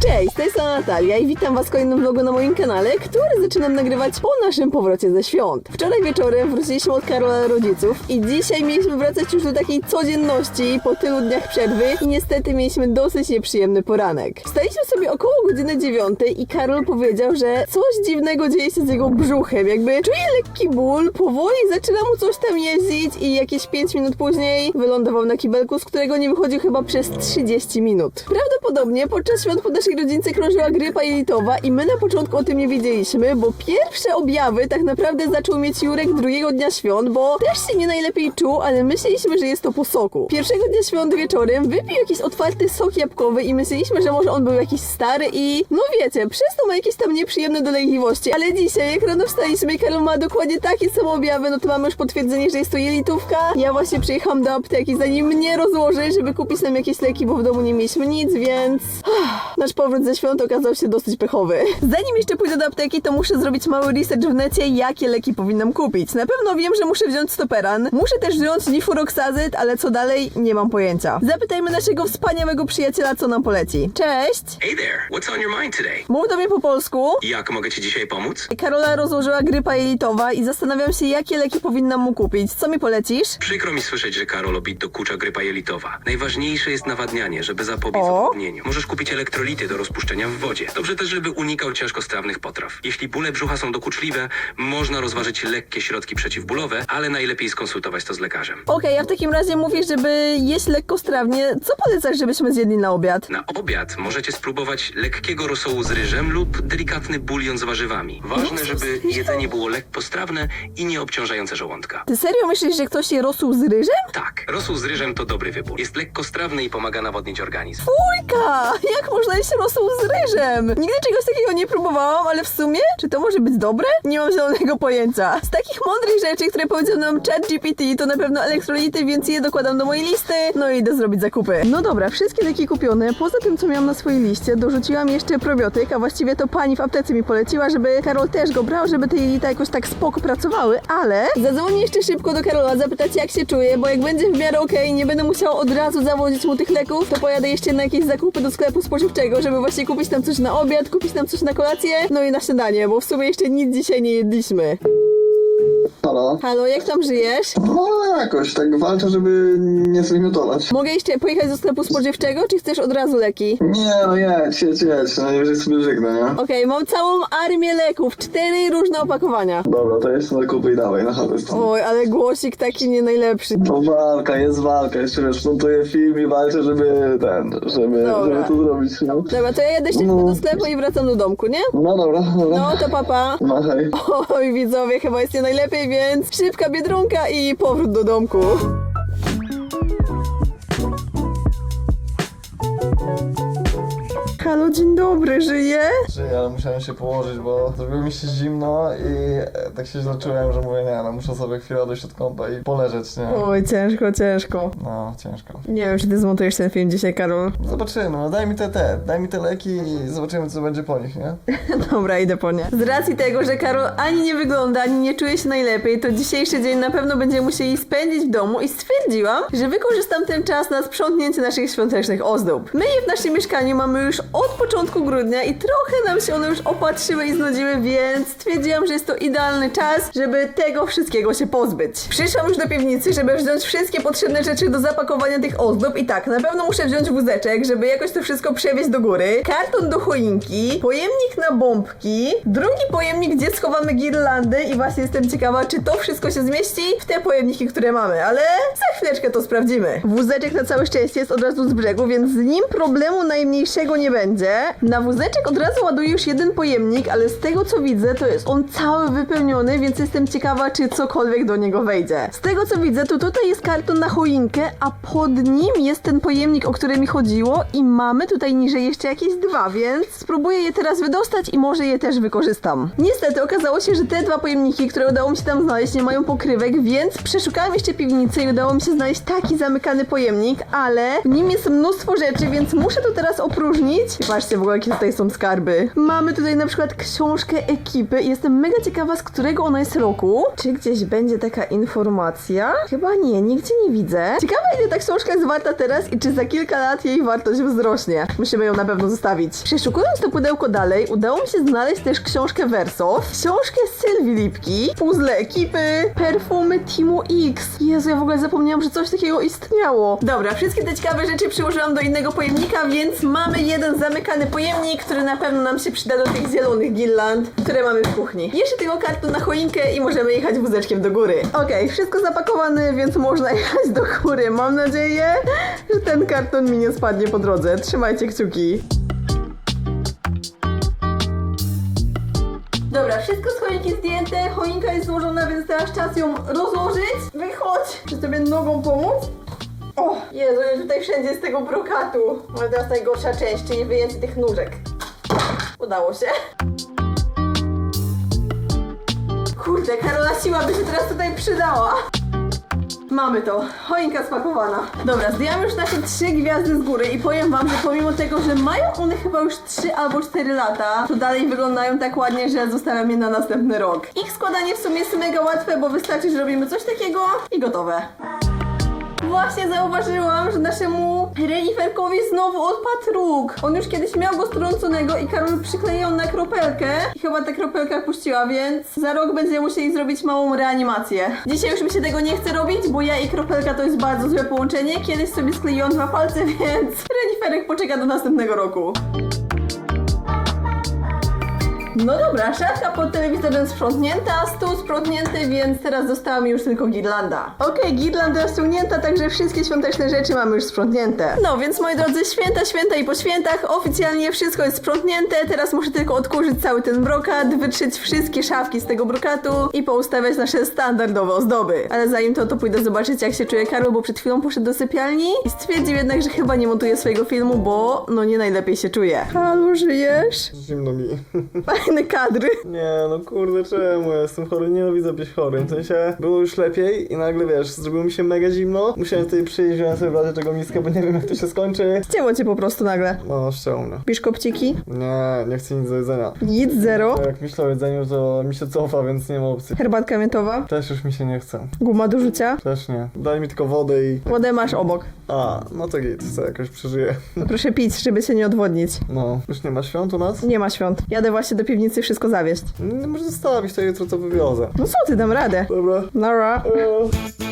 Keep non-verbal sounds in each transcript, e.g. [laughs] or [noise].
Cześć, to jest Natalia i witam Was w kolejnym vlogu na moim kanale, który zaczynam nagrywać po naszym powrocie ze świąt. Wczoraj wieczorem wróciliśmy od Karola rodziców i dzisiaj mieliśmy wracać już do takiej codzienności po tylu dniach przerwy i niestety mieliśmy dosyć nieprzyjemny poranek. Wstaliśmy sobie około godziny dziewiątej i Karol powiedział, że coś dziwnego dzieje się z jego brzuchem, jakby czuje lekki ból, powoli zaczyna mu coś tam jeździć i jakieś 5 minut później wylądował na kibelku, z którego nie wychodził chyba przez 30 minut. Prawdopodobnie podczas świąt po naszej rodzince krążyła grypa jelitowa i my na początku o tym nie wiedzieliśmy, bo pierwsze objawy tak naprawdę zaczął mieć Jurek drugiego dnia świąt, bo też się nie najlepiej czuł, ale myśleliśmy, że jest to po soku. Pierwszego dnia świąt wieczorem wypił jakiś otwarty sok jabłkowy i myśleliśmy, że może on był jakiś stary i no wiecie, przez to ma jakieś tam nieprzyjemne dolegliwości, ale dzisiaj jak rano wstaliśmy i Karol ma dokładnie takie same objawy, no to mamy już potwierdzenie, że jest to jelitówka. Ja właśnie przyjechałam do apteki, zanim mnie rozłoży, żeby kupić nam jakieś leki, bo w domu nie mieliśmy nic, więc [sighs] nasz powrót ze świąt okazał się dosyć pechowy. Zanim jeszcze pójdę do apteki, to muszę zrobić mały research w necie, jakie leki powinnam kupić. Na pewno wiem, że muszę wziąć stoperan, muszę też wziąć nifuroxazyt, ale co dalej, nie mam pojęcia. Zapytajmy naszego wspaniałego przyjaciela, co nam poleci. Cześć! Hey there, what's on your mind today? Mów do mnie po polsku. Jak mogę ci dzisiaj pomóc? Karola rozłożyła grypa jelitowa i zastanawiam się, jakie leki powinnam mu kupić. Co mi polecisz? Przykro mi słyszeć, że Karol obit dokucza grypa jelitowa. Najważniejsze jest nawadnianie, żeby zapobiec O. Możesz kupić elektrolity do rozpuszczenia w wodzie. Dobrze też, żeby unikał ciężkostrawnych potraw. Jeśli bóle brzucha są dokuczliwe, można rozważyć lekkie środki przeciwbólowe, ale najlepiej skonsultować to z lekarzem. Okej, a w takim razie mówisz, żeby jeść lekkostrawnie. Co polecasz, żebyśmy zjedli na obiad? Na obiad możecie spróbować lekkiego rosołu z ryżem lub delikatny bulion z warzywami. Ważne, żeby jedzenie było lekkostrawne i nie obciążające żołądka. Ty serio myślisz, że ktoś je rosół z ryżem? Tak, rosół z ryżem to dobry wybór. Jest lekkostrawny i pomaga nawodnić organizm. Fujka! Jak można jeść rosół z ryżem? Nigdy czegoś takiego nie próbowałam, ale w sumie, czy to może być dobre? Nie mam zielonego pojęcia. Z takich mądrych rzeczy, które powiedział nam ChatGPT, to na pewno elektrolity, więc je dokładam do mojej listy, no i idę zrobić zakupy. No dobra, wszystkie leki kupione. Poza tym, co miałam na swojej liście, dorzuciłam jeszcze probiotyk, a właściwie to pani w aptece mi poleciła, żeby Karol też go brał, żeby te jelita jakoś tak spoko pracowały, ale zadzwonię jeszcze szybko do Karola, zapytać jak się czuje, bo jak będzie w miarę okej, nie będę musiała od razu zawodzić mu tych leków, to pojadę jeszcze na jakieś zakupy do sklepu spożywczego, żeby właśnie kupić tam coś na obiad, kupić tam coś na kolację, no i na śniadanie, bo w sumie jeszcze nic dzisiaj nie jedliśmy. Halo? Halo, jak tam żyjesz? No jakoś, tak walczę, żeby nie zwymiotować. Mogę jeszcze pojechać do sklepu spożywczego, czy chcesz od razu leki? Nie, no jedź, jedź, jedź, najwyżej sobie żegnę, nie? Okej, mam całą armię leków, cztery różne opakowania. Dobra, to jeszcze zakupy i dawaj, na chatę stąd. Oj, ale głosik taki nie najlepszy. To walka, jest walka, jeszcze wiesz, montuję film i walczę, żeby ten, żeby, Dobra. żeby to zrobić, no. Dobra, to ja jadę szybko No. do sklepu i wracam do domku, nie? No dobra, dobra. No to papa. Machaj. Oj, widzowie, chyba jest nie najlepiej, więc szybka biedronka i powrót do domku. Dzień dobry, żyje? Żyję, ale musiałem się położyć, bo zrobiło mi się zimno i e, tak się źle czułem, że mówię, nie no, muszę sobie chwilę odejść od kąpa i poleżeć, nie? Oj, ciężko, ciężko. No, ciężko. Nie wiem, czy ty zmontujesz ten film dzisiaj, Karol. Zobaczymy, no daj mi te, te, daj mi te leki i zobaczymy, co będzie po nich, nie? [laughs] Dobra, idę po nie. Z racji tego, że Karol ani nie wygląda, ani nie czuje się najlepiej, to dzisiejszy dzień na pewno będziemy musieli spędzić w domu i stwierdziłam, że wykorzystam ten czas na sprzątnięcie naszych świątecznych ozdób. My je w naszym mieszkaniu mamy już od początku grudnia i trochę nam się one już opatrzyły i znudziły, więc stwierdziłam, że jest to idealny czas, żeby tego wszystkiego się pozbyć. Przyszłam już do piwnicy, żeby wziąć wszystkie potrzebne rzeczy do zapakowania tych ozdób i tak, na pewno muszę wziąć wózeczek, żeby jakoś to wszystko przewieźć do góry, karton do choinki, pojemnik na bombki, drugi pojemnik, gdzie schowamy girlandy i właśnie jestem ciekawa, czy to wszystko się zmieści w te pojemniki, które mamy, ale za chwileczkę to sprawdzimy. Wózeczek na całe szczęście jest od razu z brzegu, więc z nim problemu najmniejszego nie będzie. Na wózeczek od razu ładuję już jeden pojemnik, ale z tego co widzę, to jest on cały wypełniony, więc jestem ciekawa, czy cokolwiek do niego wejdzie. Z tego co widzę, to tutaj jest karton na choinkę, a pod nim jest ten pojemnik, o który mi chodziło i mamy tutaj niżej jeszcze jakieś dwa, więc spróbuję je teraz wydostać i może je też wykorzystam. Niestety okazało się, że te dwa pojemniki, które udało mi się tam znaleźć, nie mają pokrywek, więc przeszukałam jeszcze piwnicę i udało mi się znaleźć taki zamykany pojemnik, ale w nim jest mnóstwo rzeczy, więc muszę to teraz opróżnić I patrzcie w ogóle, jakie tutaj są skarby. Mamy tutaj na przykład książkę ekipy. Jestem mega ciekawa, z którego ona jest roku. Czy gdzieś będzie taka informacja? Chyba nie, nigdzie nie widzę. Ciekawa, ile ta książka jest warta teraz i czy za kilka lat jej wartość wzrośnie. Musimy ją na pewno zostawić. Przeszukując to pudełko dalej, udało mi się znaleźć też książkę Wersow, książkę Sylwii Lipki, puzzle ekipy, perfumy Teamu X. Jezu, ja w ogóle zapomniałam, że coś takiego istniało. Dobra, wszystkie te ciekawe rzeczy przyłożyłam do innego pojemnika, więc mamy jeden zamykany pojemnik, który na pewno nam się przyda do tych zielonych girland, które mamy w kuchni. Jeszcze tylko karton na choinkę i możemy jechać wózeczkiem do góry. Okej, wszystko zapakowane, więc można [laughs] jechać do góry. Mam nadzieję, że ten karton mi nie spadnie po drodze. Trzymajcie kciuki. Dobra, wszystko z choinki zdjęte, choinka jest złożona, więc teraz czas ją rozłożyć. Wychodź! Czy sobie nogą pomóc? O, Jezu, ja tutaj wszędzie z tego brokatu. Ale teraz najgorsza część, czyli wyjęcie tych nóżek. Udało się. Kurde, Karola siła by się teraz tutaj przydała. Mamy to. Choinka spakowana. Dobra, zdjęłam już nasze trzy gwiazdy z góry i powiem wam, że pomimo tego, że mają one chyba już 3 albo 4 lata, to dalej wyglądają tak ładnie, że zostawiam je na następny rok. Ich składanie w sumie jest mega łatwe, bo wystarczy, że robimy coś takiego i gotowe. Właśnie zauważyłam, że naszemu reniferkowi znowu odpadł róg. On już kiedyś miał go strąconego i Karol przyklejał na kropelkę i chyba ta kropelka puściła, więc za rok będziemy musieli zrobić małą reanimację. Dzisiaj już mi się tego nie chce robić, bo ja i kropelka to jest bardzo złe połączenie. Kiedyś sobie skleiłam dwa palce, [laughs] więc reniferek poczeka do następnego roku. No dobra, szafka pod telewizorem sprzątnięta, stół sprzątnięty, więc teraz została mi już tylko girlanda. Okej, girlanda ściągnięta, także wszystkie świąteczne rzeczy mamy już sprzątnięte. No więc moi drodzy, święta, święta i po świętach, oficjalnie wszystko jest sprzątnięte, teraz muszę tylko odkurzyć cały ten brokat, wytrzeć wszystkie szafki z tego brokatu i poustawiać nasze standardowe ozdoby. Ale zanim to, to pójdę zobaczyć jak się czuje Karol, bo przed chwilą poszedł do sypialni i stwierdził jednak, że chyba nie montuje swojego filmu, bo no nie najlepiej się czuje. Halo, żyjesz? Zimno mi. [laughs] Fajne kadry. Nie, no kurde, czemu? Ja jestem chory, nienawidzę być chorym. W sensie, było już lepiej i nagle, wiesz, zrobiło mi się mega zimno. Musiałem tutaj przyjść, wziąłem sobie razie czego miskę, bo nie wiem jak to się skończy. Chciało cię po prostu nagle. No, szczelnie. Pisz kopciki? Nie, nie chcę nic do jedzenia. Nic, zero. Jak myślę o jedzeniu, to mi się cofa, więc nie ma opcji. Herbatka miętowa? Też już mi się nie chce. Guma do rzucia? Też nie. Daj mi tylko wodę i... Wodę masz obok. A, no to git, co jakoś przeżyję. No [laughs] proszę pić, żeby się nie odwodnić. No, już nie ma świąt u nas? Nie ma świąt. Jadę właśnie do piwnicy wszystko zawieść. Nie może zostawić, to jutro to wywiozę. No co ty, dam radę. Dobra. Nara. Eee.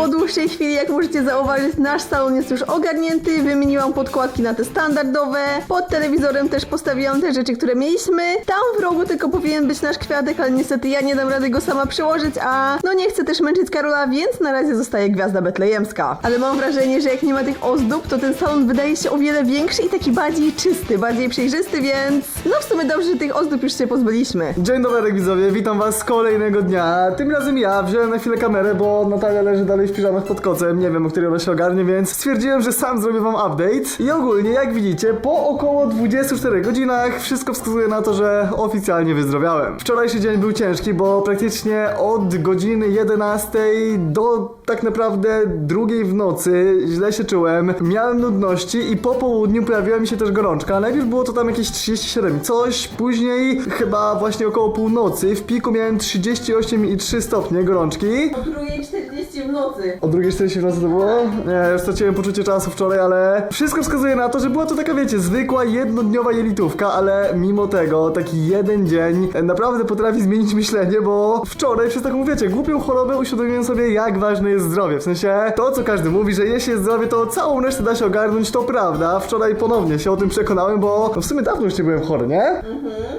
Po dłuższej chwili, jak możecie zauważyć, nasz salon jest już ogarnięty. Wymieniłam podkładki na te standardowe. Pod telewizorem też postawiłam te rzeczy, które mieliśmy. Tam w rogu tylko powinien być nasz kwiatek, ale niestety ja nie dam rady go sama przyłożyć, a no nie chcę też męczyć Karola, więc na razie zostaje gwiazda betlejemska. Ale mam wrażenie, że jak nie ma tych ozdób, to ten salon wydaje się o wiele większy i taki bardziej czysty, bardziej przejrzysty, więc no w sumie dobrze, że tych ozdób już się pozbyliśmy. Dzień dobry widzowie, witam was z kolejnego dnia. Tym razem ja wziąłem na chwilę kamerę, bo Natalia leży dalej w piżamach pod kocem. Nie wiem, o której ona się ogarnie, więc stwierdziłem, że sam zrobię wam update. I ogólnie, jak widzicie, po około 24 godzinach wszystko wskazuje na to, że oficjalnie wyzdrowiałem. Wczorajszy dzień był ciężki, bo praktycznie od godziny 11 do tak naprawdę drugiej w nocy źle się czułem. Miałem nudności i po południu pojawiła mi się też gorączka. Najpierw było to tam jakieś 37 i coś, później chyba właśnie około północy w piku miałem 38,3 stopnie gorączki. O 2.40 w nocy. O drugiej 40 w nocy to było? Nie, już straciłem poczucie czasu wczoraj, ale wszystko wskazuje na to, że była to taka, wiecie, zwykła jednodniowa jelitówka, ale mimo tego taki jeden dzień naprawdę potrafi zmienić myślenie, bo wczoraj przez taką, wiecie, głupią chorobę uświadomiłem sobie, jak ważne jest zdrowie. W sensie, to co każdy mówi, że jeśli jest zdrowie, to całą resztę da się ogarnąć, to prawda. Wczoraj ponownie się o tym przekonałem, bo no w sumie dawno już nie byłem chory, nie?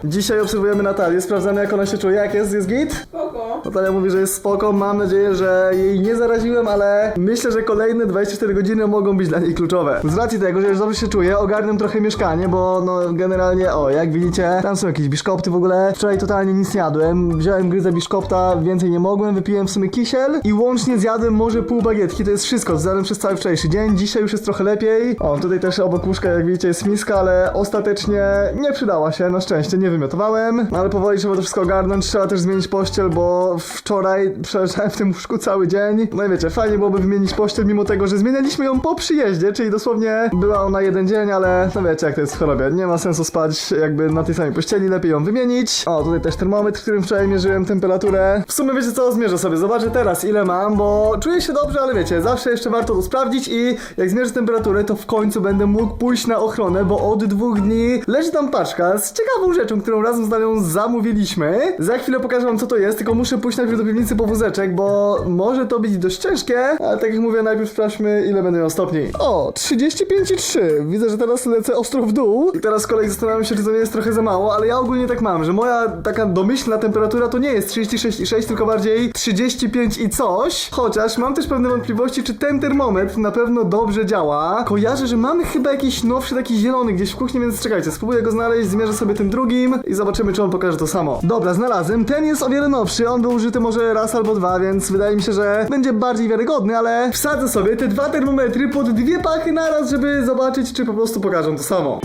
Dzisiaj obserwujemy Natalię, sprawdzamy jak ona się czuje, jak jest, jest git? Spoko. Natalia mówi, że jest spoko, mam nadzieję, że jej nie zaraziłem, ale myślę, że kolejne 24 godziny mogą być dla niej kluczowe. Z racji tego, że już dobrze się czuję, ogarnę trochę mieszkanie, bo no generalnie, o, jak widzicie, tam są jakieś biszkopty w ogóle. Wczoraj totalnie nic nie jadłem, wziąłem gryzę biszkopta, więcej nie mogłem, wypiłem w sumie kisiel i łącznie zjadłem może pół bagietki, to jest wszystko, zjadłem przez cały wczorajszy dzień, dzisiaj już jest trochę lepiej. O, tutaj też obok łóżka, jak widzicie, jest miska, ale ostatecznie nie przydała się, na szczęście, nie wymiotowałem, ale powoli trzeba to wszystko ogarnąć, trzeba też zmienić pościel, bo wczoraj przeleżałem w tym łóżku cały dzień. No i wiecie, fajnie byłoby wymienić pościel, mimo tego, że zmienialiśmy ją po przyjeździe, czyli dosłownie była ona jeden dzień, ale no wiecie, jak to jest w chorobie. Nie ma sensu spać jakby na tej samej pościeli, lepiej ją wymienić. O, tutaj też termometr, którym wczoraj mierzyłem temperaturę. W sumie wiecie co, zmierzę sobie, zobaczę teraz ile mam, bo czuję się dobrze, ale wiecie, zawsze jeszcze warto to sprawdzić i jak zmierzę temperaturę, to w końcu będę mógł pójść na ochronę, bo od dwóch dni leży tam paczka z ciekawą rzeczą, którą razem z Danią zamówiliśmy. Za chwilę pokażę wam co to jest, tylko muszę pójść najpierw do piwnicy po wózeczek, bo może to być dość ciężkie, ale tak jak mówię, najpierw sprawdźmy ile będę miał stopni. O, 35,3. Widzę, że teraz lecę ostro w dół i teraz z kolei zastanawiam się, czy to nie jest trochę za mało, ale ja ogólnie tak mam, że moja taka domyślna temperatura to nie jest 36,6, tylko bardziej 35 i coś, chociaż mam też pewne wątpliwości, czy ten termometr na pewno dobrze działa. Kojarzę, że mamy chyba jakiś nowszy, taki zielony gdzieś w kuchni, więc czekajcie, spróbuję go znaleźć, zmierzę sobie tym drugim i zobaczymy, czy on pokaże to samo. Dobra, znalazłem. Ten jest o wiele nowszy, on był użyty może raz albo dwa, więc wydaje mi się, że będzie bardziej wiarygodny, ale wsadzę sobie te dwa termometry pod dwie pachy naraz, żeby zobaczyć, czy po prostu pokażą to samo.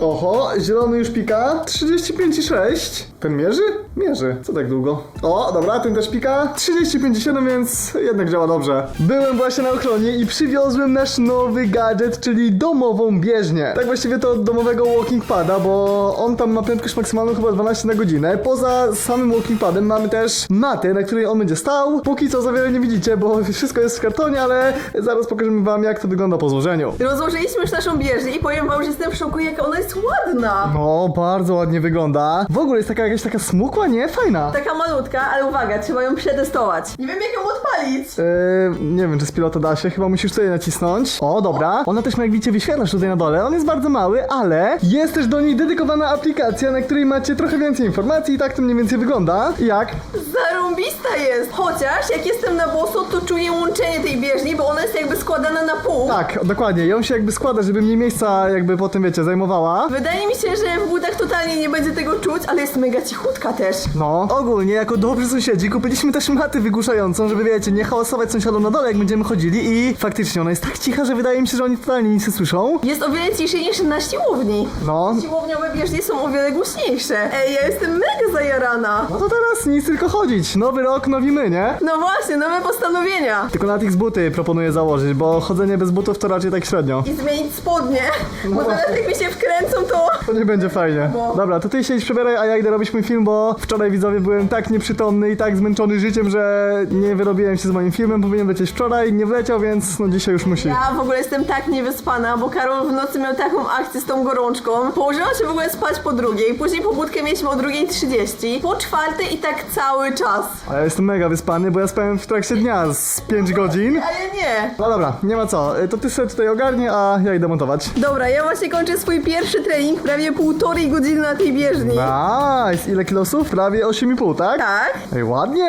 Oho, zielony już pika. 35,6. Ten mierzy? Mierzy. Co tak długo? O, dobra, ten też pika. 35,7, więc jednak działa dobrze. Byłem właśnie na ochronie i przywiozłem nasz nowy gadżet, czyli domową bieżnię. Tak właściwie to od domowego walking pada, bo on tam ma prędkość maksymalną chyba 12 na godzinę. Poza samym walking padem mamy też matę, na której on będzie stał. Póki co za wiele nie widzicie, bo wszystko jest w kartonie, ale zaraz pokażemy wam jak to wygląda po złożeniu. Rozłożyliśmy już naszą bieżnię i powiem wam, że jestem w szoku, jaka ona jest ładna. No, bardzo ładnie wygląda. W ogóle jest taka jakaś taka smukła, nie? Fajna. Taka malutka, ale uwaga, trzeba ją przetestować. Nie wiem jak ją odpalić. Yy, nie wiem, czy z pilota da się, chyba musisz tutaj nacisnąć. O, dobra. Ona też ma, jak widzicie, wyświetlacz tutaj na dole. On jest bardzo mały, ale jest też do niej dedykowana aplikacja, na której macie trochę więcej informacji i tak to mniej więcej wygląda. Jak? Zarąbista jest. Chociaż jak jestem na boso, to czuję łączenie tej bieżni, bo ona jest jakby składana na pół. Tak, dokładnie. Ją się jakby składa, żeby mniej miejsca jakby po tym, wiecie, zajmowała. Wydaje mi się, że w butach totalnie nie będzie tego czuć, ale jest mega cichutka też. No, ogólnie jako dobrzy sąsiedzi kupiliśmy też matę wygłuszającą, żeby wiecie, nie hałasować sąsiadom na dole, jak będziemy chodzili i faktycznie ona jest tak cicha, że wydaje mi się, że oni totalnie nic nie słyszą. Jest o wiele ciszej niż na siłowni. No, Siłowniowe bieżnie są o wiele głośniejsze. Ej, ja jestem mega zajarana. no to teraz nic, tylko chodzić. Nowy rok, nowi my, nie? No właśnie, nowe postanowienia. Tylko na tych z buty proponuję założyć, bo chodzenie bez butów to raczej tak średnio. I zmienić spodnie. Bo teraz jak mi się wkręcą, to... To nie będzie fajnie. No. Dobra, to ty się idź przebieraj, a ja idę robić mój film, bo wczoraj widzowie byłem tak nieprzytomny i tak zmęczony życiem, że nie wyrobiłem się z moim filmem. Powinien lecieć wczoraj, nie wleciał, więc no dzisiaj już musi. Ja w ogóle jestem tak niewyspana, bo Karol w nocy miał taką akcję z tą gorączką. Położyłam się w ogóle spać po drugiej, później pobudkę mieliśmy o drugiej 30, po czwartej i tak cały czas. A ja jestem mega wyspany, bo ja spałem w trakcie dnia z 5 godzin. Ale nie. No dobra, nie ma co. Y, To ty sobie tutaj ogarnie, a ja idę montować. Dobra, ja właśnie kończę swój pierwszy trening, prawie półtorej godziny na tej bieżni. Nice! Ile kilosów? Prawie 8,5, tak? Tak. Ej, ładnie!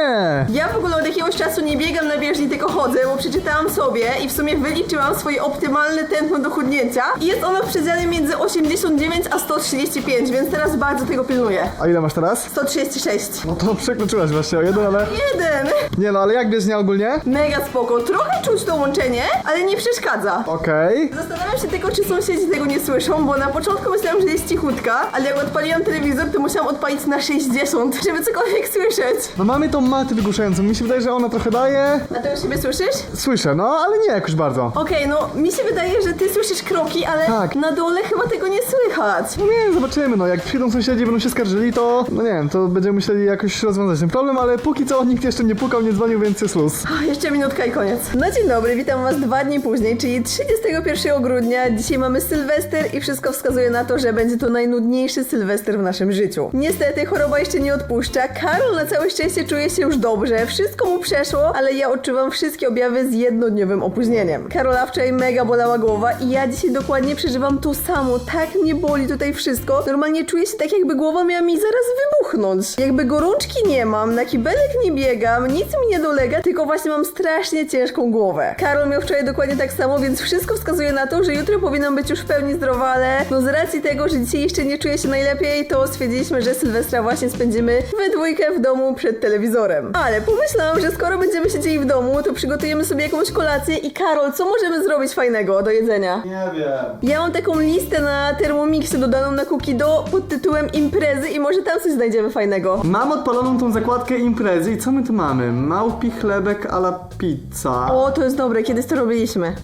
Ja w ogóle od jakiegoś czasu nie biegam na bieżni, tylko chodzę, bo przeczytałam sobie i w sumie wyliczyłam swoje optymalne tętno do chudnięcia i jest ono w przedziale między 89 a 135, więc teraz bardzo tego pilnuję. A ile masz teraz? 136. No to przekroczyłaś właśnie o jeden, ale... Jeden! Nie no, ale jak bieżnia ogólnie? Mega spoko, trochę czuć to łączenie, ale nie przeszkadza. Okej. Zastanawiam się tylko, czy sąsiedzi tego nie słyszą, bo na początku myślałam, że jest cichutka, ale jak odpaliłam telewizor, to musiałam odpalić na 60, żeby cokolwiek słyszeć. No mamy tą matę wygłuszającą. Mi się wydaje, że ona trochę daje. A ty już siebie słyszysz? Słyszę, no, ale nie jakoś bardzo. Okej, no mi się wydaje, że ty słyszysz kroki, ale Tak. na dole chyba tego nie słychać. No nie wiem, zobaczymy, no jak przyjdą sąsiedzi będą się skarżyli, to no nie wiem, to będziemy musieli jakoś rozwiązać ten problem, ale póki co nikt jeszcze nie pukał, nie dzwonił, więc jest luz. Ach, Jeszcze minutka i koniec. No dzień dobry, witam was dwa dni później, czyli 31 grudnia. Dzisiaj mamy Sylwester i wszystko wskazuje na to, że będzie to najnudniejszy Sylwester w naszym życiu. Niestety choroba jeszcze nie odpuszcza. Karol na całe szczęście czuje się już dobrze, wszystko mu przeszło, ale ja odczuwam wszystkie objawy z jednodniowym opóźnieniem. Karola wczoraj mega bolała głowa i ja dzisiaj dokładnie przeżywam to samo. Tak mnie boli tutaj wszystko. Normalnie czuję się tak, jakby głowa miała mi zaraz wybuchnąć. Jakby gorączki nie mam, na kibelek nie biegam, nic mi nie dolega, tylko właśnie mam strasznie ciężką głowę. Karol miał wczoraj dokładnie tak samo, więc wszystko wskazuje na to, że jutro powinnam być już w pełni zdrowa, ale no z racji tego, że dzisiaj jeszcze nie czuję się najlepiej, to stwierdziliśmy, że Sylwester Sylwestra właśnie spędzimy we dwójkę w domu przed telewizorem. Ale pomyślałam, że skoro będziemy siedzieli w domu, to przygotujemy sobie jakąś kolację i Karol, co możemy zrobić fajnego do jedzenia? Nie wiem. Ja mam taką listę na Thermomixie dodaną na Cookido pod tytułem imprezy i może tam coś znajdziemy fajnego. Mam odpaloną tą zakładkę imprezy i co my tu mamy? Małpi chlebek a la pizza. O, to jest dobre, kiedyś to robiliśmy.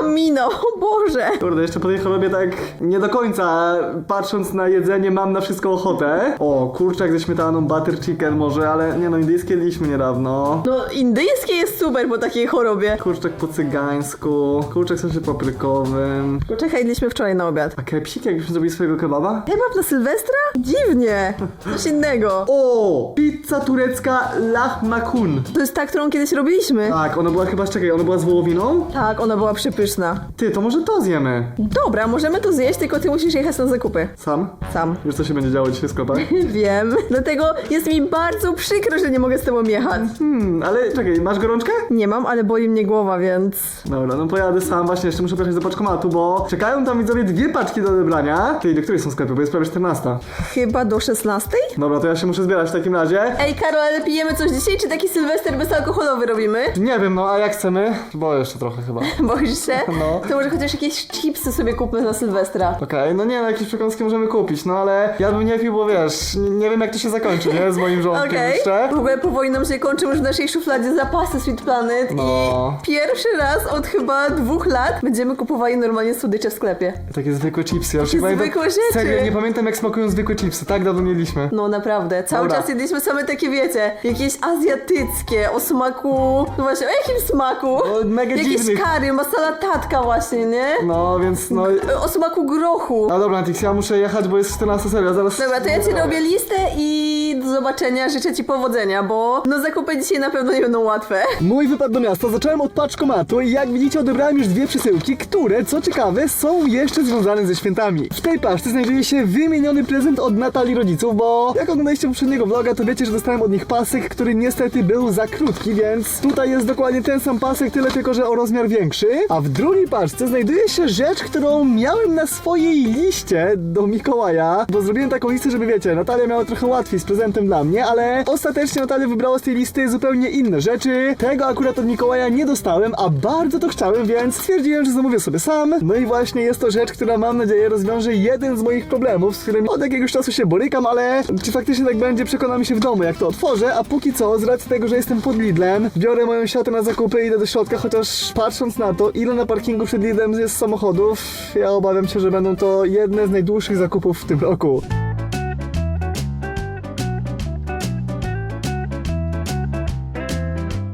Nie kamino, o Boże! Kurde, jeszcze po tej chorobie tak nie do końca, patrząc na jedzenie, mam na wszystko ochotę. O, kurczak ze śmietaną, butter chicken może, ale nie no, indyjskie jedliśmy niedawno. No, indyjskie jest super po takiej chorobie. Kurczak po cygańsku, kurczak z sosie paprykowym. Czekaj, jedliśmy wczoraj na obiad. A kepsik, jakbyśmy zrobili swojego kebaba? Kebab na Sylwestra? Dziwnie. Coś innego. [laughs] O! Pizza turecka lahmacun. To jest ta, którą kiedyś robiliśmy. Tak, ona była chyba, czekaj, ona była z wołowiną? Tak, ona była przepyszna. Ty, to może to zjemy. Dobra, możemy to zjeść, tylko ty musisz jechać na zakupy. Sam? Sam. Wiesz, co się będzie działo dzisiaj w sklepach? [laughs] Wiem. Dlatego jest mi bardzo przykro, że nie mogę z tobą jechać. Hmm, ale czekaj, masz gorączkę? Nie mam, ale boli mnie głowa, więc... Dobra, no pojadę sam, właśnie jeszcze muszę pojechać do paczkomatu, bo czekają tam widzowie dwie paczki do odebrania. Ty, do której są sklepy, bo jest prawie 14. Chyba do 16? Dobra, to ja się muszę zbierać w takim razie. Ej, Karol, ale pijemy coś dzisiaj, czy taki sylwester bezalkoholowy robimy? Nie wiem, no a jak chcemy? Bo jeszcze trochę chyba. [laughs] Boisz się? No. [laughs] To może chociaż jakieś chipsy sobie kupmy na Sylwestra. Okej, no nie, no jakieś przekąski możemy kupić, no ale ja bym nie pił, bo wiesz, nie, nie wiem jak to się zakończy, nie? Z moim żołądkiem Okej. jeszcze. W ogóle powoli nam się kończą już w naszej szufladzie zapasy Sweet Planet No. i pierwszy raz od chyba dwóch lat będziemy kupowali normalnie słodycze w sklepie. Takie zwykłe chipsy, ja już Takie nie pamiętam- zwykłe rzeczy. Serio, nie pamiętam jak smakują zwykłe chipsy, tak dawno nie jedliśmy. No naprawdę, cały Dobra. czas jedliśmy same takie, wiecie, jakieś azjatyckie, o smaku, no właśnie, o jakim smaku? O, mega Jakieś dziwnych. kary, masala tatka właśnie, nie? No, więc no... O smaku grochu. No dobra, Natix, ja muszę jechać, bo jest 14 serio, zaraz... Dobra, to ja ci robię listę i do zobaczenia, życzę ci powodzenia, bo no zakupy dzisiaj na pewno nie będą łatwe. Mój wypad do miasta zacząłem od paczkomatu i jak widzicie odebrałem już dwie przesyłki, które, co ciekawe, są jeszcze związane ze świętami. W tej paczce znajduje się wymieniony prezent od Natalii rodziców, bo jak oglądaliście poprzedniego vloga, to wiecie, że dostałem od nich pasek, który niestety był za krótki, więc tutaj jest dokładnie ten sam pasek, tyle tylko, że o rozmiar większy. A w drugiej paczce znajduje się rzecz, którą miałem na swojej liście do Mikołaja, bo zrobiłem taką listę, żeby wiecie, Natalia miała trochę łatwiej z prezentem dla mnie, ale ostatecznie Natalia wybrała z tej listy zupełnie inne rzeczy. Tego akurat od Mikołaja nie dostałem, a bardzo to chciałem, więc stwierdziłem, że zamówię sobie sam. No i właśnie jest to rzecz, która mam nadzieję rozwiąże jeden z moich problemów, z którymi od jakiegoś czasu się borykam, ale czy faktycznie tak będzie, przekonamy się w domu, jak to otworzę, a póki co, z racji tego, że jestem pod Lidlem, biorę moją siatę na zakupy i idę do środka, chociaż patrząc na to, ile na parkingu przed Lidlem jest samochodów, ja obawiam się, że będą to jedne z najdłuższych zakupów w tym roku.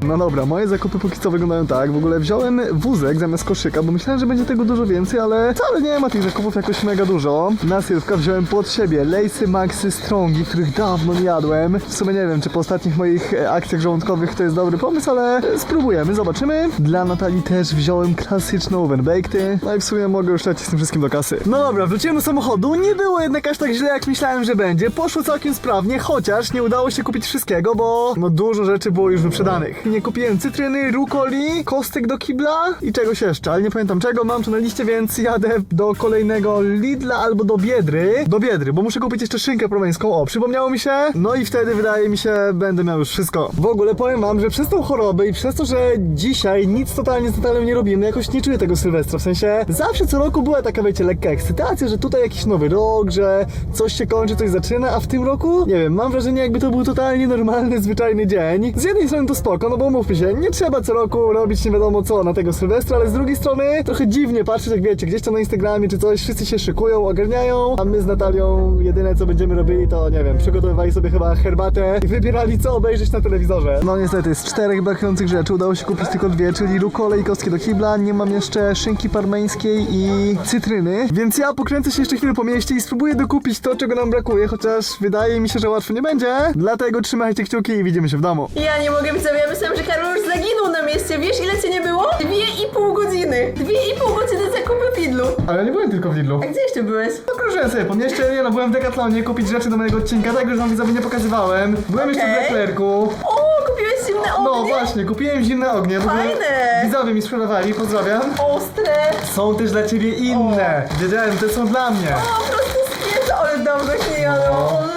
No dobra, moje zakupy póki co wyglądają tak. W ogóle wziąłem wózek zamiast koszyka, bo myślałem, że będzie tego dużo więcej, ale wcale nie ma tych zakupów jakoś mega dużo. Na sylwka wziąłem pod siebie Lejsy Maxy Strongi, których dawno nie jadłem. W sumie nie wiem, czy po ostatnich moich e, akcjach żołądkowych to jest dobry pomysł, ale e, spróbujemy, zobaczymy. Dla Natalii też wziąłem klasyczną Ovenbakedy. No i w sumie mogę już lecieć z tym wszystkim do kasy. No dobra, wróciłem do samochodu. Nie było jednak aż tak źle, jak myślałem, że będzie. Poszło całkiem sprawnie, chociaż nie udało się kupić wszystkiego, bo no dużo rzeczy było już wyprzedanych. Nie kupiłem cytryny, rukoli, kostek do kibla i czegoś jeszcze, ale nie pamiętam czego. Mam to na liście, więc jadę do kolejnego Lidla albo do Biedry. Do Biedry, bo muszę kupić jeszcze szynkę promeńską. O, przypomniało mi się. No i wtedy wydaje mi się, będę miał już wszystko. W ogóle powiem wam, że przez tą chorobę i przez to, że dzisiaj nic totalnie z Natalią nie robimy, jakoś nie czuję tego Sylwestra. W sensie zawsze co roku była taka, wiecie, lekka ekscytacja, że tutaj jakiś nowy rok, że coś się kończy, coś zaczyna, a w tym roku, nie wiem, mam wrażenie jakby to był totalnie normalny, zwyczajny dzień. Z jednej strony to spoko, no bo mówmy się, nie trzeba co roku robić nie wiadomo co na tego Sylwestra, ale z drugiej strony trochę dziwnie patrzeć, jak wiecie, gdzieś tam na Instagramie czy coś, wszyscy się szykują, ogarniają, a my z Natalią jedyne co będziemy robili to, nie wiem, przygotowywali sobie chyba herbatę i wybierali co obejrzeć na telewizorze. No niestety, z czterech brakujących rzeczy udało się kupić tylko dwie, czyli rukole i kostki do kibla, nie mam jeszcze szynki parmeńskiej i cytryny, więc ja pokręcę się jeszcze chwilę po mieście i spróbuję dokupić to, czego nam brakuje, chociaż wydaje mi się, że łatwo nie będzie, dlatego trzymajcie kciuki i widzimy się w domu. Ja nie mogę widzowie, ja myślałam, że Karol już zaginął na mieście. Wiesz ile cię nie było? Dwie i pół godziny. Dwie i pół godziny zakupy w Lidlu. Ale nie byłem tylko w Lidlu. A gdzie jeszcze byłeś? Podróżyłem sobie po mieście, nie no, byłem w Decathlonie kupić rzeczy do mojego odcinka, tak już wam widzowie nie pokazywałem. Byłem jeszcze w Okej. Leclercu. O, kupiłeś zimne No ognie? właśnie, kupiłem zimne ognie. W ogóle Fajne. Widzowie mi sprzedawali, pozdrawiam. Ostre. Są też dla ciebie inne. Wiedziałem, te są dla mnie. O, z pieca, ale dawno ich nie jadłam. O No.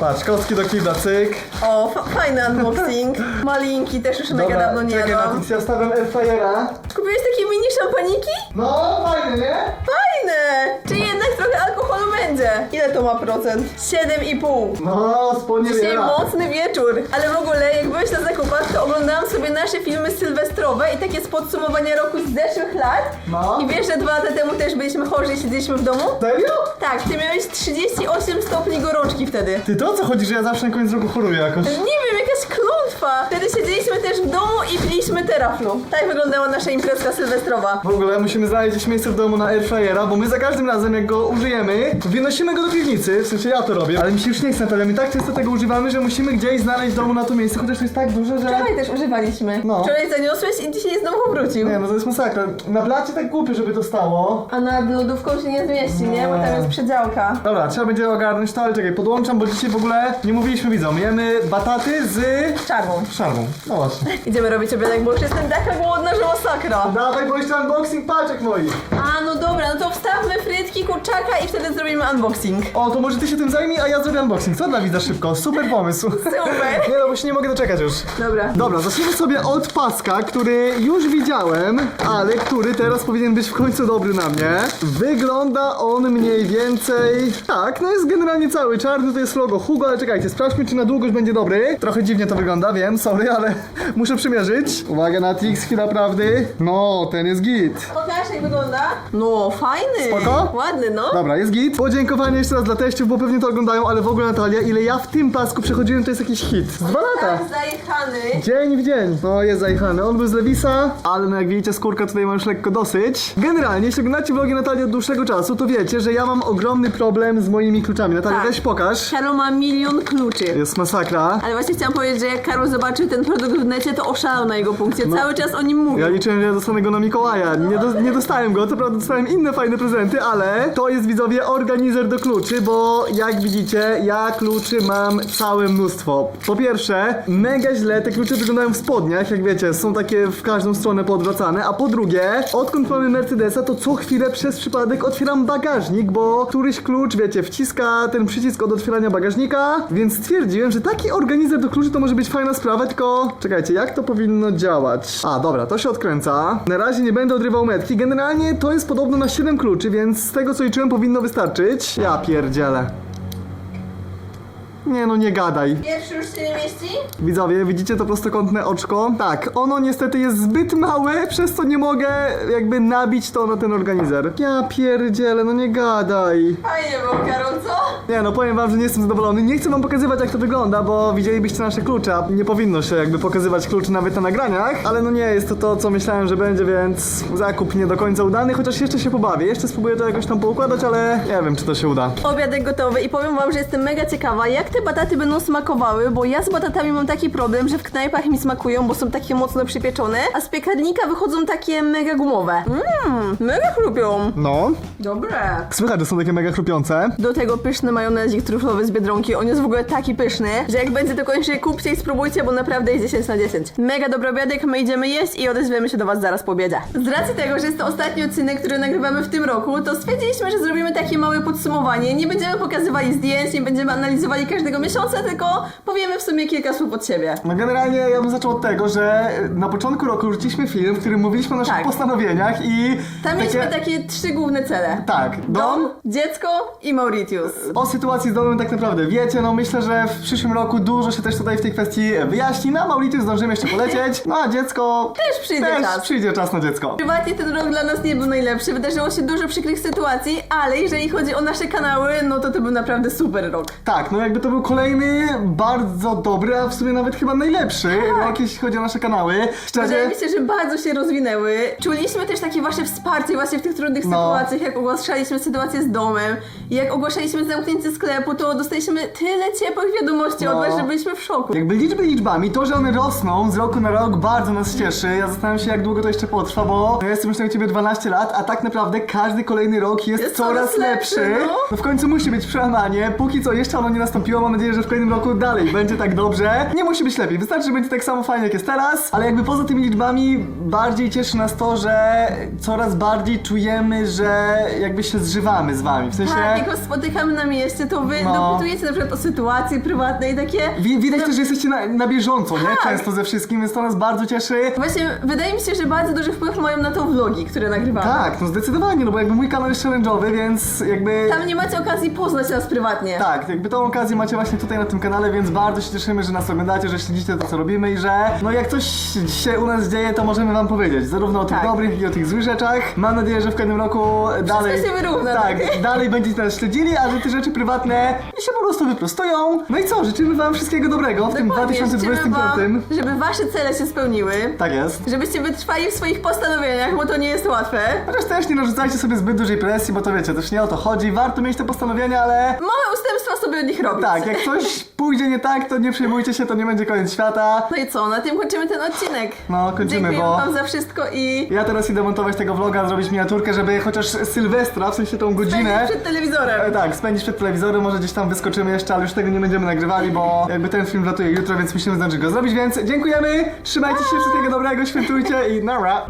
Patrz, kostki do kibla, cyk. O, fa- fajny unboxing. [laughs] Malinki też już mega dawno nie czekaj, jadłam. Natix, ja wstawiam airfryera. Kupiłeś takie mini szampaniki? No, fajny, nie? Fajne! Czyli jednak trochę alkoholu będzie. Ile to ma procent? 7,5. No, Dzisiaj mocny wieczór, ale w ogóle jak byłeś na zakupach, to oglądałam sobie nasze filmy sylwestrowe i takie z podsumowania roku z zeszłych lat. No. I wiesz, że dwa lata temu też byliśmy chorzy i siedzieliśmy w domu? Serio? Tak, ty miałeś 38 stopni gorączki wtedy. Ty to o co chodzi, że ja zawsze na koniec roku choruję jakoś? Nie wiem, jakaś klątwa. Wtedy siedzieliśmy też w domu i piliśmy teraflu. Tak wyglądała nasza imprezka sylwestrowa. W ogóle musimy znaleźć gdzieś miejsce w domu na airfryera, bo my za każdym razem jak go użyjemy, wynosimy go do piwnicy, w sensie ja to robię, ale mi się już nie chce Natalia, my tak często tego używamy, że musimy gdzieś znaleźć w domu na to miejsce, chociaż to jest tak duże, że... Wczoraj też używaliśmy. No. Wczoraj zaniosłeś i dzisiaj znowu powrócił. Nie no, to jest masakra. Na blacie tak głupio, żeby to stało. A nad lodówką się nie zmieści, nie? Bo tam jest przedziałka. Dobra, trzeba będzie ogarnąć to, ale czekaj, podłączam, bo dzisiaj w ogóle nie mówiliśmy widzom. Jemy bataty z Czarną. szarwą. No właśnie. Idziemy robić obiadek, bo już jestem taka głodna, że masakra. Dawaj, bo jeszcze unboxing paczek moich. A, no dobra, no to wstawmy frytki, kurczaka i wtedy zrobimy unboxing. O, to może ty się tym zajmij, a ja zrobię unboxing. Co dla widza szybko? Super pomysł. Super. [laughs] Nie no, bo się nie mogę doczekać już. Dobra. Dobra, zacznijmy sobie od paska, który już widziałem, ale który teraz powinien być w końcu dobry na mnie. Wygląda on mniej więcej... Tak, no jest generalnie cały czarny, to jest logo Hugo, ale czekajcie, sprawdźmy czy na długość będzie dobry. Trochę dziwnie to wygląda, wiem, sorry, ale [laughs] muszę przymierzyć. Uwaga na Tix, chwila prawdy. No, ten jest git. Pokaż jak wygląda. No, fajny. Spoko? Ładny, no. Dobra, jest git. Podziękowanie jeszcze raz dla teściów, bo pewnie to oglądają, ale w ogóle Natalia, ile ja w tym pasku przechodziłem, to jest jakiś hit. Z dwa lata. Tak zajechany. Dzień w dzień. No jest zajechany. On był z Lewisa, ale no jak widzicie skórka tutaj ma już lekko dosyć. Generalnie, jeśli oglądacie vlogi Natalii od dłuższego czasu, to wiecie, że ja mam ogromny problem z moimi kluczami. Natalia, Tak. weź pokaż. Karol ma milion kluczy. Jest masakra. Ale właśnie chciałam powiedzieć, że jak Karol zobaczył ten produkt w necie, to oszalał na jego punkcie. Cały czas o nim mówił. No. Ja liczyłem, że ja dostanę go na Mikołaja. Nie, do, nie dostałem go, co prawda dostałem inne fajne prezenty, ale to jest widzowie organizer do kluczy, bo jak widzicie, ja kluczy mam całe mnóstwo. Po pierwsze, mega źle te klucze wyglądają w spodniach, jak wiecie, są takie w każdą stronę podwracane, a po drugie, odkąd mamy Mercedesa, to co chwilę przez przypadek otwieram bagażnik, bo któryś klucz, wiecie, wciska ten przycisk od otwierania bagażnika, więc stwierdziłem, że taki organizer do kluczy to może być fajna sprawa, tylko czekajcie, jak to powinno działać? A, dobra, to się odkręca. Na razie nie będę odrywał metki. Generalnie to jest podobno na 7 kluczy, więc z tego co liczyłem powinno wystarczyć. Ja pierdzielę. Nie no, nie gadaj. Pierwszy już się nie mieści? Widzowie, widzicie to prostokątne oczko? Tak, ono niestety jest zbyt małe, przez co nie mogę jakby nabić to na ten organizer. Ja pierdzielę, no nie gadaj. Fajnie było, Karol, co? Nie no, powiem wam, że nie jestem zadowolony. Nie chcę wam pokazywać jak to wygląda, bo widzielibyście nasze klucze, a nie powinno się jakby pokazywać kluczy nawet na nagraniach. Ale no nie jest to to, co myślałem, że będzie, więc zakup nie do końca udany, chociaż jeszcze się pobawię. Jeszcze spróbuję to jakoś tam poukładać, ale nie wiem, czy to się uda. Obiadek gotowy i powiem wam, że jestem mega ciekawa, jak te bataty będą smakowały, bo ja z batatami mam taki problem, że w knajpach mi smakują, bo są takie mocno przypieczone, a z piekarnika wychodzą takie mega gumowe. Mmm, mega chrupią. No, Dobre. słychać, że są takie mega chrupiące. Do tego pyszny majonezik truflowy z Biedronki, on jest w ogóle taki pyszny, że jak będzie to koniecznie kupcie i spróbujcie, bo naprawdę jest 10 na 10. Mega dobry obiadek, my idziemy jeść i odezwiemy się do was zaraz po obiedzie. Z racji tego, że jest to ostatni odcinek, który nagrywamy w tym roku, to stwierdziliśmy, że zrobimy takie małe podsumowanie. Nie będziemy pokazywali zdjęć, nie będziemy analizowali każdego miesiąca, tylko powiemy w sumie kilka słów od siebie. No generalnie ja bym zaczął od tego, że na początku roku rzuciliśmy film, w którym mówiliśmy o naszych Tak. postanowieniach i Tam mieliśmy takie trzy główne cele. Tak, Dom, dziecko i Mauritius. O sytuacji z domem tak naprawdę wiecie, no myślę, że w przyszłym roku dużo się też tutaj w tej kwestii wyjaśni. Na Mauritius zdążymy jeszcze polecieć, no a dziecko... Też przyjdzie też czas. przyjdzie czas na dziecko. Prywatnie ten rok dla nas nie był najlepszy, wydarzyło się dużo przykrych sytuacji, ale jeżeli chodzi o nasze kanały, no to to był naprawdę super rok. Tak, no jakby to był kolejny bardzo dobry, a w sumie nawet chyba najlepszy, jak jeśli chodzi o nasze kanały. Wydaje Szczerze, mi się, że bardzo się rozwinęły. Czuliśmy też takie wasze wsparcie właśnie w tych trudnych No. sytuacjach, jak ogłaszaliśmy sytuację z domem, jak ogłaszaliśmy zamknięcie sklepu, to dostaliśmy tyle ciepłych wiadomości od No. was, że byliśmy w szoku. jakby liczby liczbami, to, że one rosną z roku na rok bardzo nas cieszy. Ja zastanawiam się, jak długo to jeszcze potrwa, bo ja jestem już na ciebie 12 lat, a tak naprawdę każdy kolejny rok jest, Jest coraz lepszy. no. no w końcu musi być przełamanie. Póki co jeszcze ono nie nastąpiło, mam nadzieję, że w kolejnym roku dalej będzie tak dobrze. Nie musi być lepiej, wystarczy, że będzie tak samo fajnie jak jest teraz, ale jakby poza tymi liczbami bardziej cieszy nas to, że coraz bardziej czujemy, że jakby się zżywamy z wami, w sensie... Tak, jak was spotykamy na mieście, to wy No. dopytujecie na przykład o sytuacje prywatne i takie... Wi- Widać też, że jesteście na, na bieżąco, nie? Tak. Często ze wszystkim, więc to nas bardzo cieszy. Właśnie wydaje mi się, że bardzo duży wpływ mają na to vlogi, które nagrywamy. Tak, no zdecydowanie, no bo jakby mój kanał jest challenge'owy, więc jakby... Tam nie macie okazji poznać nas prywatnie. Tak, jakby tą okazję macie właśnie tutaj na tym kanale, więc bardzo się cieszymy, że nas oglądacie, że śledzicie to, co robimy i że no jak coś się u nas dzieje, to możemy wam powiedzieć, zarówno o tych Tak. dobrych, jak i o tych złych rzeczach. Mam nadzieję, że w kolejnym roku dalej... się wyrówna, Tak, tak? [laughs] dalej będziecie nas śledzili, a że te rzeczy prywatne się po prostu wyprostują. No i co, życzymy wam wszystkiego dobrego w tym Dokładnie, życzymy 2025. wam, żeby wasze cele się spełniły. Tak jest. Żebyście wytrwali w swoich postanowieniach, bo to nie jest łatwe. Chociaż też nie narzucajcie sobie zbyt dużej presji, bo to wiecie, też nie o to chodzi. Warto mieć te postanowienia, ale Małe ustępstwa sobie od nich robić. tak, jak coś pójdzie nie tak, to nie przejmujcie się, to nie będzie koniec świata. No i co, na tym kończymy ten odcinek. No, kończymy, Dziękuję bo- wam za wszystko i Ja teraz idę montować tego vloga, zrobić miniaturkę, żeby chociaż Sylwestra, w sensie tą godzinę. przed telewizorem. E, Tak, spędzić przed telewizorem, może gdzieś tam wyskoczymy jeszcze, ale już tego nie będziemy nagrywali, bo jakby ten film latuje jutro, więc musimy zdążyć go zrobić, więc dziękujemy, trzymajcie się, wszystkiego dobrego, świętujcie i nara!